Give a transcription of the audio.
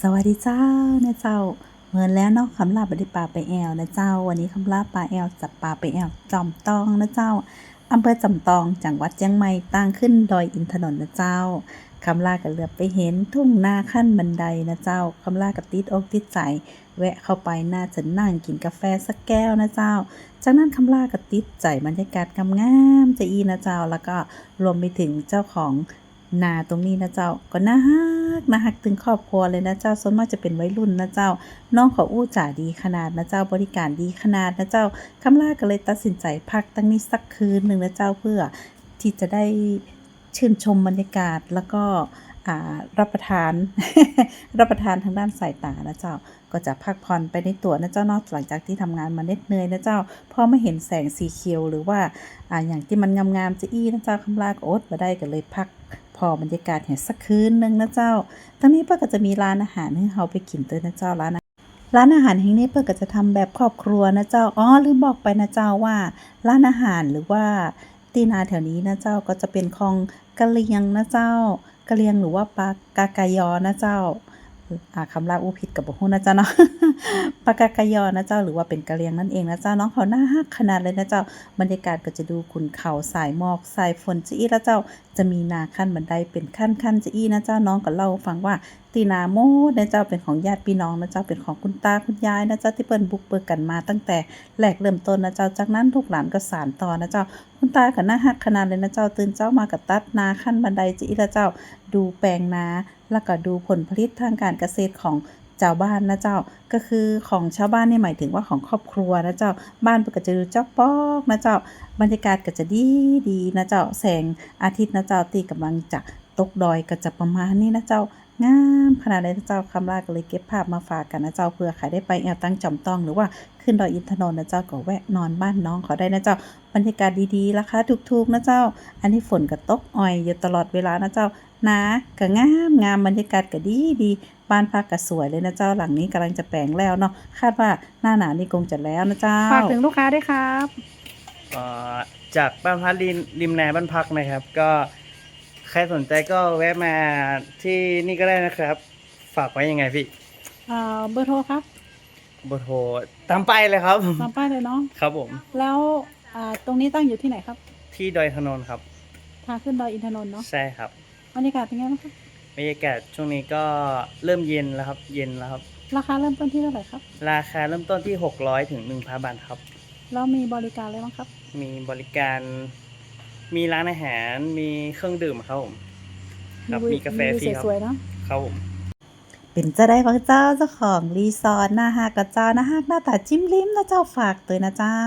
สวัสดีเจ้านะเจ้าเหมือนแล้วเนาะคำลาบไดิปลาไปแอวนะเจ้า วันนี้คำลาปลาแอวจับปลาไปแอวจอมตองนะเจ้าอำเภอจอมตองจังหวัดเชียงใหม่ตั้งขึ้นดอยอินทนนท์นะเจ้าคำลากับเหลือไปเห็นทุ่งนาขั้นบันไดนะเจ้าคำลากับติดอกติดใจ แวะเข้าไปน่าจะนั่งกินกาแฟสักแก้วนะเจ้า จากนั้นคำลากับติดใจบรรยากาศงามๆจะอีนะเจ้า แล้วก็รวมไปถึงเจ้าของ นาตรงนี้นะเจ้าก็น่าฮักน่าฮักถึงครอบครัวเลยนะเจ้าส่วนมากจะเป็นวัยรุ่นนะเจ้า น้องเขาอู้จ่าดีขนาดนะเจ้าบริการดีขนาดนะเจ้าคำล่าก็เลยตัดสินใจพักตั้งนี้สักคืนหนึ่งนะเจ้าเพื่อที่จะได้ชื่นชมบรรยากาศแล้วก็รับประทาน รับประทานทางด้านสายตานะเจ้า ก็จะพักผ่อนไปในตัวนะเจ้านอกหลังจากที่ทำงานมาเหน็ดเหนื่อยนะเจ้าพอไม่เห็นแสงสีเขียวหรือว่าอ่าอย่างที่มันงามๆจะอี้นะเจ้าคำลาก็อดมาได้ก็เลยพัก พอบรรยากาศเห็นสักคืนหนึงนะเจ้าตอนนี้เปิ้ลก็จะมีร้านอาหารให้เราไปกินเต้ยนะเจ้าร้านร้านอาหารแห่งนี้เปิ้ลก็จะทำแบบครอบครัวนะเจ้า อ๋อลืมบอกไปนะเจ้าว่าร้านอาหารหรือว่าตีนาแถวนี้นะเจ้าก็จะเป็นของกะเหรียงนะเจ้ากะเหรียงหรือว่าปลากากายอนะเจ้า อ่าคำลาอู้ผิดกับบุหูนะเจ้าเนาะปากากายอนะเจ้าหรือว่าเป็นกะเลียงนั่นเองนะเจ้าน้องเขาหน้าฮักขนาดเลยนะเจ้าบรรยากาศก็จะดูขุนเขาสายหมอกสายฝนจะอี้แล้วเจ้าจะมีนาขั้นบันไดเป็นขั้นขั้นจะอี้นะเจ้าน้องก็เล่าฟังว่า ตีนาโมดนะเจ้าเป็นของญาติพี่น้องนะเจ้าเป็นของคุณตาคุณยายนะเจ้าที่เปิ้นบุกเบิกกันมาตั้งแต่แรกเริ่มต้นนะเจ้าจากนั้นลูกหลานก็สานต่อนะเจ้าคุณตาก็น่าฮักขนาดเลยนะเจ้าตื่นเจ้ามากับตัดนาขั้นบันไดจีล้วเจ้าดูแปลงนาแล้วก็ดูผลผลิตทางการเกษตรของเจ้าบ้านนะเจ้าก็คือของชาวบ้านนี่หมายถึงว่าของครอบครัวนะเจ้าบ้านเพิ่นก็จะดูเจ้าปอกนะเจ้าบรรยากาศก็จะดีดีนะเจ้าแสงอาทิตย์นะเจ้าตีกำลังจะตกดอยก็จะประมาณนี้นะเจ้า งามขนาดเลยนะเจ้าคำลาก็เลยเก็บภาพมาฝากกันนะเจ้าเพื่อใครได้ไปแอวตั้งจอมต้องหรือว่าขึ้นดอยอินทนนท์นะเจ้าก็แวะนอนบ้านน้องเขาได้นะเจ้าบรรยากาศดีๆราคาถูกๆนะเจ้า อันนี้ฝนก็ตกอ่อยอยู่ตลอดเวลานะเจ้านาก็งามงามบรรยากาศก็ดีดีบ้านพักก็สวยเลยนะเจ้าหลังนี้กำลังจะแปลงแล้วเนาะคาดว่าหน้าหนาวนี่คงจะแล้วนะเจ้าฝากถึงลูกค้าด้วยครับเอ่อจากบ้านพักริมริมแนบ้านพักนะครับ ก็ใครสนใจก็แวะมาที่นี่ก็ได้นะครับ ฝากไว้ยังไงพี่เอ่อเบอร์โทรครับเบอร์โทรตามไปายเลยครับ ตามป้ายเลยเนาะครับผม แล้วอ่าตรงนี้ตั้งอยู่ที่ไหนครับที่ดอยถนนครับ ทางขึ้นดอยอินทนนท์เนาะใช่ครับบรรยากาศเป็นไงบ้างครับบรรยากาศช่วงนี้ก็เริ่มเย็นแล้วครับ เย็นแล้วครับ ราคาเริ่มต้นที่เท่าไหร่ครับ ราคาเริ่มต้นที่ 600ถึง1,000บาทครับ แล้วมีบริการอะไรบ้างครับ มีบริการ มีร้านอาหารมีเครื่องดื่มครับผมครับวิวมีกาแฟวิวฟรีครับสวยๆเนาะครับผมเป็นจะได้ของเจ้าเจ้าของรีสอร์ทหน้าฮักกับเจ้าหน้าฮักหน้าตาจิ้มลิ้มนะเจ้าฝากตัวนะเจ้า